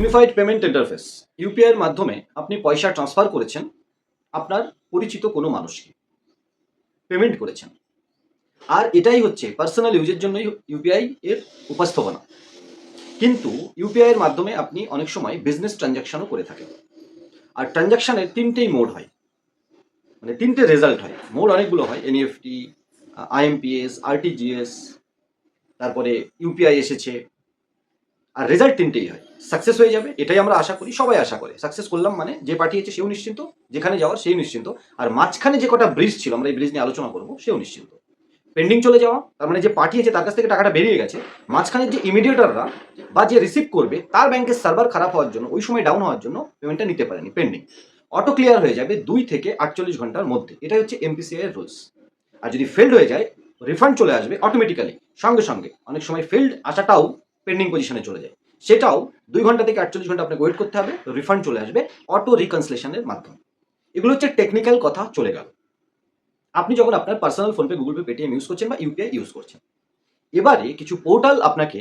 Unified payment interface ইউপিআইয়ের মাধ্যমে আপনি পয়সা ট্রান্সফার করেছেন আপনার পরিচিত কোনো মানুষকে। পেমেন্ট করেছেন। আর এটাই হচ্ছে পার্সোনাল ইউজের জন্যই ইউপিআই এর উপস্থাপনা। কিন্তু ইউপিআই এর মাধ্যমে আপনি অনেক সময় বিজনেস ট্রানজ্যাকশনও করে থাকেন। আর ট্রানজ্যাকশনের তিনটেই মোড হয়। মানে তিনটে রেজাল্ট হয়। মোড অনেকগুলো হয়। এনইএফটি আইএমপিএস আরটিজিএস তারপরে ইউপিআই এসেছে আর রেজাল্ট তিনটেই হয়। সাকসেস হয়ে যাবে, এটাই আমরা আশা করি, সবাই আশা করে। সাকসেস করলাম মানে যে পাঠিয়েছে সেও নিশ্চিন্ত, যেখানে যাওয়ার সেই নিশ্চিন্ত। আর মাঝখানে যে কটা ব্রিজ ছিল, আমরা এই ব্রিজ নিয়ে আলোচনা করব, সেও নিশ্চিন্ত। পেন্ডিং চলে যাওয়া, তার মানে যে পাঠিয়েছে তার কাছ থেকে টাকাটা বেরিয়ে গেছে মাঝখানে যে ইমিডিয়েটাররা বা যে রিসিভ করবে, তার ব্যাংকের সার্ভার খারাপ হওয়ার জন্য, ওই সময় ডাউন হওয়ার জন্য পেমেন্টটা নিতে পারেনি পেন্ডিং অটো ক্লিয়ার হয়ে যাবে দুই থেকে আটচল্লিশ ঘণ্টার মধ্যে। এটাই হচ্ছে এমপিসিআই এর রুলস আর যদি ফেল্ড হয়ে যায় রিফান্ড চলে আসবে অটোমেটিক্যালি সঙ্গে সঙ্গে। অনেক সময় ফেল্ড আসাটাও পেন্ডিং পজিশনে চলে যায়। সেটাও দুই ঘণ্টা থেকে আটচল্লিশ ঘণ্টা আপনাকে ওয়েট করতে হবে রিফান্ড চলে আসবে অটো রিকনসলেশনের মাধ্যমে। এগুলো হচ্ছে টেকনিক্যাল কথা চলে গেল। আপনি যখন আপনার personal PhonePe Google Pay Paytm use করছেন বা ইউপিআই ইউজ করছেন, এবারে কিছু পোর্টাল আপনাকে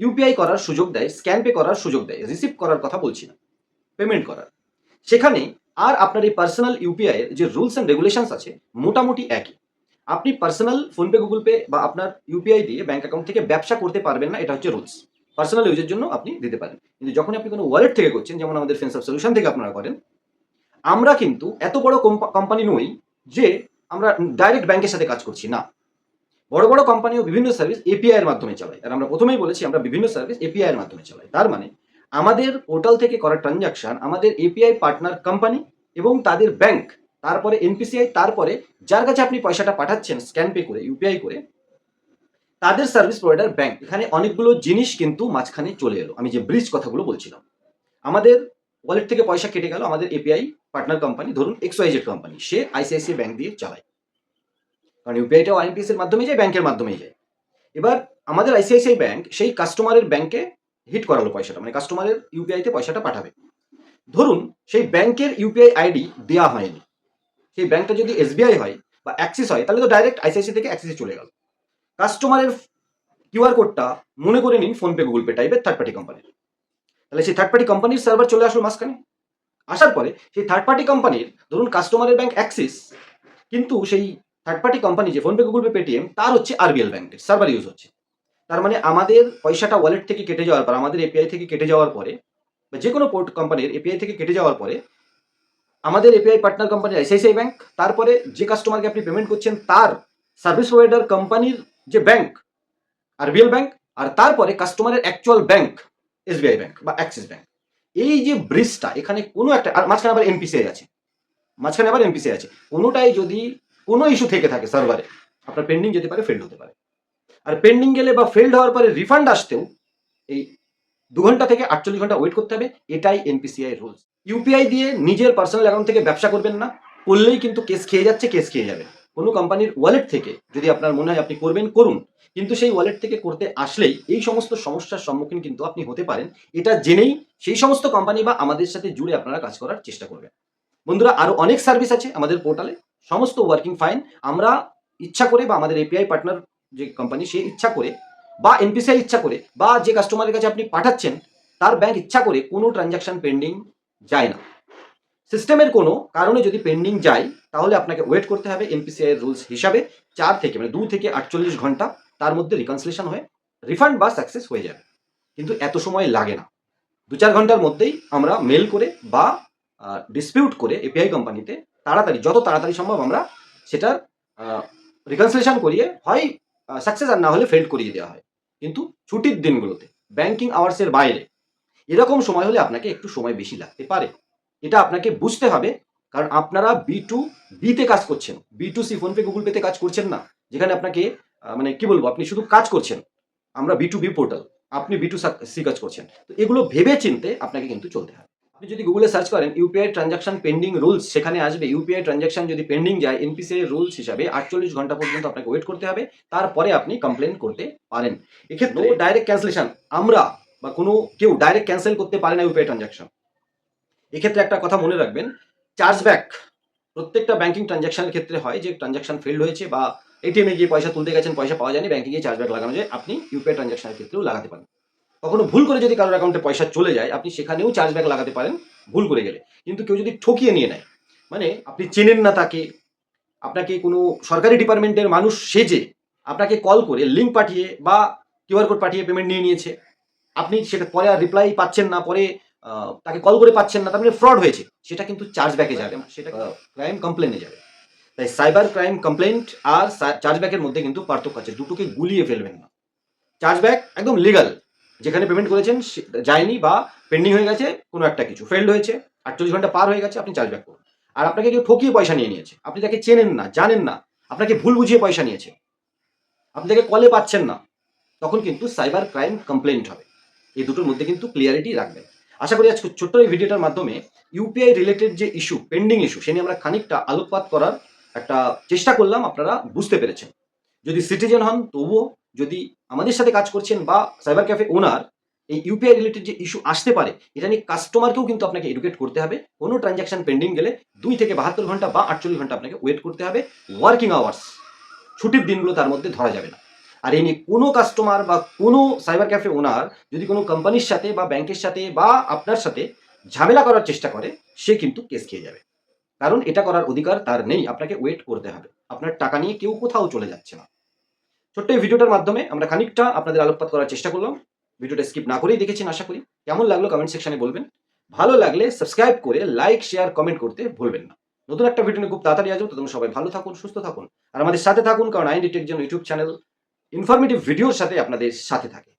ইউপিআই করার সুযোগ দেয় স্ক্যান পে করার সুযোগ দেয় রিসিভ করার কথা বলছি না পেমেন্ট করার। সেখানে আর আপনার এই পার্সোনাল ইউপিআই এর যে রুলস অ্যান্ড রেগুলেশনস আছে, মোটামুটি একই। আপনি পার্সোনাল ফোনপে গুগল পে বা আপনার ইউপিআই দিয়ে ব্যাঙ্ক অ্যাকাউন্ট থেকে ব্যবসা করতে পারবেন না, এটা হচ্ছে রুলস পার্সোনাল ইউজের জন্য আপনি দিতে পারেন। কিন্তু যখন আপনি কোনো ওয়ালেট থেকে করছেন, যেমন আমাদের ফেন্স অফ সলিউশন থেকে আপনারা করেন, আমরা কিন্তু এত বড় কোম্পানি নই যে আমরা ডাইরেক্ট ব্যাংকের সাথে কাজ করছি, না। বড় বড় কোম্পানিও বিভিন্ন সার্ভিস এপিআই এর মাধ্যমে চালায়। আর আমরা প্রথমেই বলেছি, আমরা বিভিন্ন সার্ভিস এপিআই এর মাধ্যমে চালাই। তার মানে আমাদের পোর্টাল থেকে করা ট্রানজাকশন আমাদের এপিআই পার্টনার কোম্পানি এবং তাদের ব্যাংক তারপরে এনপিসিআই তারপরে যার কাছে আপনি পয়সাটা পাঠাচ্ছেন স্ক্যান পে করে ইউপিআই করে, তাদের সার্ভিস প্রোভাইডার ব্যাংক এখানে অনেকগুলো জিনিস কিন্তু মাঝখানে চলে এলো। আমি যে ব্রিজ কথাগুলো বলছিলাম। আমাদের ওয়ালেট থেকে পয়সা কেটে গেল আমাদের এপিআই পার্টনার কোম্পানি ধরুন এক্সওয়াইজেড কোম্পানি সে আইসিআইসিআই ব্যাংক দিয়ে চালায়। কারণ ইউপিআইটাও আইএমপিএস এর মাধ্যমেই যায় ব্যাংকের মাধ্যমেই যায়। এবার আমাদের আইসিআইসিআই ব্যাংক সেই কাস্টমারের ব্যাংকে হিট করালো পয়সাটা মানে কাস্টমারের ইউপিআইতে পয়সাটা পাঠাবে। ধরুন সেই ব্যাংকের ইউপিআই আইডি দেওয়া হয়নি। সেই ব্যাংকটা যদি এসবিআই হয় বা অ্যাক্সিস হয়, তাহলে তো ডাইরেক্ট আইসিআইসি থেকে অ্যাক্সিসে চলে গেল। কাস্টমারের কিউআর কোডটা মনে করে নিন ফোনপে গুগল পে টাইপের থার্ড পার্টি কোম্পানির তাহলে সেই থার্ড পার্টি কোম্পানির সার্ভার চলে আসলো মাঝখানে। আসার পরে সেই থার্ড পার্টি কোম্পানির ধরুন কাস্টমারের ব্যাংক অ্যাক্সিস কিন্তু সেই থার্ড পার্টি কোম্পানি যে ফোনপে গুগল পে পেটিএম তার হচ্ছে আরবিএল ব্যাংকের সার্ভার ইউজ হচ্ছে। তার মানে আমাদের পয়সাটা ওয়ালেট থেকে কেটে যাওয়ার পর, আমাদের এপিআই থেকে কেটে যাওয়ার পরে বা যে কোনো পোর্ট কোম্পানির এপিআই থেকে কেটে যাওয়ার পরে আমাদের API partner company ICICI bank তারপরে যে কাস্টমারকে আপনি পেমেন্ট করছেন, তার সার্ভিস প্রোভাইডার কোম্পানির যে ব্যাংক আরবিএল ব্যাংক আর তারপরে কাস্টমারের অ্যাকচুয়াল ব্যাংক এসবিআই ব্যাংক বা অ্যাক্সিস ব্যাংক এই যে ব্রিজটা এখানে কোনো একটা, আর মাঝখানে আবার এনপিসিআই আছে। মাঝখানে আবার এনপিসিআই আছে। কোনোটাই যদি কোনো ইস্যু থেকে থাকে সার্ভারে আপনার পেন্ডিং যেতে পারে ফেল্ড হতে পারে। আর পেন্ডিং গেলে বা ফেল্ড হওয়ার পরে রিফান্ড আসতেও এই দু ঘণ্টা থেকে আটচল্লিশ ঘণ্টা ওয়েট করতে হবে, এটাই এনপিসিআই রুলস ইউপিআই দিয়ে নিজের পার্সোনাল অ্যাকাউন্ট থেকে ব্যবসা করবেন না, করলেই কিন্তু কেস খেয়ে যাচ্ছে কেস খেয়ে যাবে। কোনো কোম্পানির ওয়ালেট থেকে যদি আপনার মনে হয় আপনি করবেন, করুন। কিন্তু সেই ওয়ালেট থেকে করতে আসলেই এই সমস্ত সমস্যার সম্মুখীন কিন্তু আপনি হতে পারেন। এটা জেনেই সেই সমস্ত কোম্পানি বা আমাদের সাথে জুড়ে আপনারা কাজ করার চেষ্টা করবেন। বন্ধুরা, আরও অনেক সার্ভিস আছে আমাদের পোর্টালে সমস্ত ওয়ার্কিং ফাইন আমরা ইচ্ছা করে বা আমাদের এপিআই পার্টনার যে কোম্পানি সে ইচ্ছা করে বা এনপিসিআই ইচ্ছা করে বা যে কাস্টমারের কাছে আপনি পাঠাচ্ছেন, তার ব্যাংক ইচ্ছা করে কোনো ট্রানজাকশন পেন্ডিং যায় না। সিস্টেমের কোনো কারণে যদি পেন্ডিং যায়, তাহলে আপনাকে ওয়েট করতে হবে এনপিসিআই রুলস হিসাবে চার থেকে মানে দু থেকে আটচল্লিশ ঘণ্টা তার মধ্যে রিকনসিলেশন হয়ে রিফান্ড বা সাকসেস হয়ে যাবে। কিন্তু এত সময় লাগে না। দু চার ঘণ্টার মধ্যেই আমরা মেল করে বা ডিসপিউট করে এপিআই কোম্পানিতে তাড়াতাড়ি, যত তাড়াতাড়ি সম্ভব আমরা সেটার রিকনসিলেশন করিয়ে হয় সাকসেস আর না হলে ফেল্ড করিয়ে দেওয়া হয়। কিন্তু ছুটির দিনগুলোতে ব্যাংকিং আওয়ার্সের বাইরে এরকম সময় হলে আপনাকে একটু সময় বেশি লাগতে পারে। এটা আপনাকে বুঝতে হবে কারণ আপনারা বি টু বিতে কাজ করছেন। B to C PhonePe Google পেতে কাজ করছেন না। যেখানে আপনাকে মানে কি বলব আপনি শুধু কাজ করছেন। আমরা বি টু বি পোর্টাল আপনি বি টু সি কাজ করছেন। তো এগুলো ভেবে চিনতে আপনাকে কিন্তু চলতে হবে। আপনি যদি গুগলে সার্চ করেন ইউপিআই ট্রানজাকশন পেন্ডিং রুলস সেখানে আসবে। ইউপিআই ট্রানজাকশন যদি পেন্ডিং যায় এনপিসিআই রুলস হিসাবে আটচল্লিশ ঘণ্টা পর্যন্ত আপনাকে ওয়েট করতে হবে। তারপরে আপনি কমপ্লেন করতে পারেন। এক্ষেত্রে ডাইরেক্ট ক্যান্সেলেশন আমরা বা কোনো কেউ ডাইরেক্ট ক্যান্সেল করতে পারে না ইউপিআই ট্রানজাকশন এক্ষেত্রে একটা কথা মনে রাখবেন চার্জব্যাক প্রত্যেকটা ব্যাংকিং ট্রানজাকশনের ক্ষেত্রে হয় যে ট্রানজাকশন ফেল্ড হয়েছে বা এটিএমে গিয়ে পয়সা তুলতে গেছেন, পয়সা পাওয়া যায়নি ব্যাংকে গিয়ে চার্জব্যাক লাগানো যায়, আপনি ইউপিআই ট্রানজাকশনের ক্ষেত্রেও লাগাতে পারেন। কখনো ভুল করে যদি কারোর অ্যাকাউন্টে পয়সা চলে যায়, আপনি সেখানেও চার্জব্যাক লাগাতে পারেন, ভুল করে গেলে। কিন্তু কেউ যদি ঠকিয়ে নিয়ে নেয় মানে আপনি চেনেন না তাকে, আপনাকে কোনো সরকারি ডিপার্টমেন্টের মানুষ সেজে আপনাকে কল করে লিঙ্ক পাঠিয়ে বা কিউআর কোড পাঠিয়ে পেমেন্ট নিয়ে নিয়েছে আপনি সেটা পরে আর রিপ্লাই পাচ্ছেন না পরে তাকে কল করে পাচ্ছেন না তার মানে ফ্রড হয়েছে। সেটা কিন্তু চার্জব্যাকে যাবে। না সেটা ক্রাইম কমপ্লেনে যাবে। তাই সাইবার ক্রাইম কমপ্লেন্ট আর চার্জ ব্যাকের মধ্যে কিন্তু পার্থক্য আছে। দুটোকে গুলিয়ে ফেলবেন না। চার্জ ব্যাক একদম লিগাল যেখানে পেমেন্ট করেছেন যায়নি বা পেন্ডিং হয়ে গেছে কোনো একটা কিছু। ফেল্ড হয়েছে আটচল্লিশ ঘণ্টা পার হয়ে গেছে আপনি চার্জ ব্যাক করুন। আর আপনাকে কেউ ঠকিয়ে পয়সা নিয়ে নিয়েছে। আপনি তাকে চেনেন না জানেন না। আপনাকে ভুল বুঝিয়ে পয়সা নিয়েছে। আপনি তাকে কলে পাচ্ছেন না। তখন কিন্তু সাইবার ক্রাইম কমপ্লেন্ট হবে। এই দুটোর মধ্যে কিন্তু ক্লিয়ারিটি রাখবেন আশা করি আজকে ছোট্ট এই ভিডিওটার মাধ্যমে ইউপিআই রিলেটেড যে ইস্যু পেন্ডিং ইস্যু সে নিয়ে আমরা খানিকটা আলোকপাত করার একটা চেষ্টা করলাম, আপনারা বুঝতে পেরেছেন। যদি সিটিজেন হন, তবুও যদি আমাদের সাথে কাজ করছেন বা সাইবার ক্যাফে ওনার এই ইউপিআই রিলেটেড যে ইস্যু আসতে পারে, এটা নিয়ে কাস্টমারকেও কিন্তু আপনাকে এডুকেট করতে হবে। কোনো ট্রানজ্যাকশন পেন্ডিং গেলে দুই থেকে বাহাত্তর ঘণ্টা বা আটচল্লিশ ঘণ্টা আপনাকে ওয়েট করতে হবে। ওয়ার্কিং আওয়ার্স ছুটির দিনগুলো তার মধ্যে ধরা যাবে না। আর এই নিয়ে কোনো কাস্টমার বা কোনো সাইবার ক্যাফে ওনার যদি কোনো কোম্পানির সাথে বা ব্যাংকের সাথে বা আপনার সাথে ঝামেলা করার চেষ্টা করে, সে কিন্তু কেস খেয়ে যাবে। কারণ এটা করার অধিকার তার নেই, আপনাকে ওয়েট করতে হবে। আপনার টাকা নিয়ে কেউ কোথাও চলে যাচ্ছে না। ছোট্ট এই ভিডিওটার মাধ্যমে আমরা খানিকটা আপনাদের আলোকপাত করার চেষ্টা করলাম। ভিডিওটা স্কিপ না করেই দেখেছেন, আশা করি। কেমন লাগল কমেন্ট সেকশনে বলবেন। ভালো লাগলে সাবস্ক্রাইব করে লাইক শেয়ার কমেন্ট করতে ভুলবেন না। নতুন একটা ভিডিও নিয়ে খুব তাড়াতাড়ি আসব। তো তোমরা সবাই ভালো থাকুন, সুস্থ থাকুন। আর আমাদের সাথে থাকুন, কারণ আইন ডিটেকজন ইউটিউব চ্যানেল ইনফরমেটিভ ভিডিওর সাথে আপনাদের সাথে থাকে।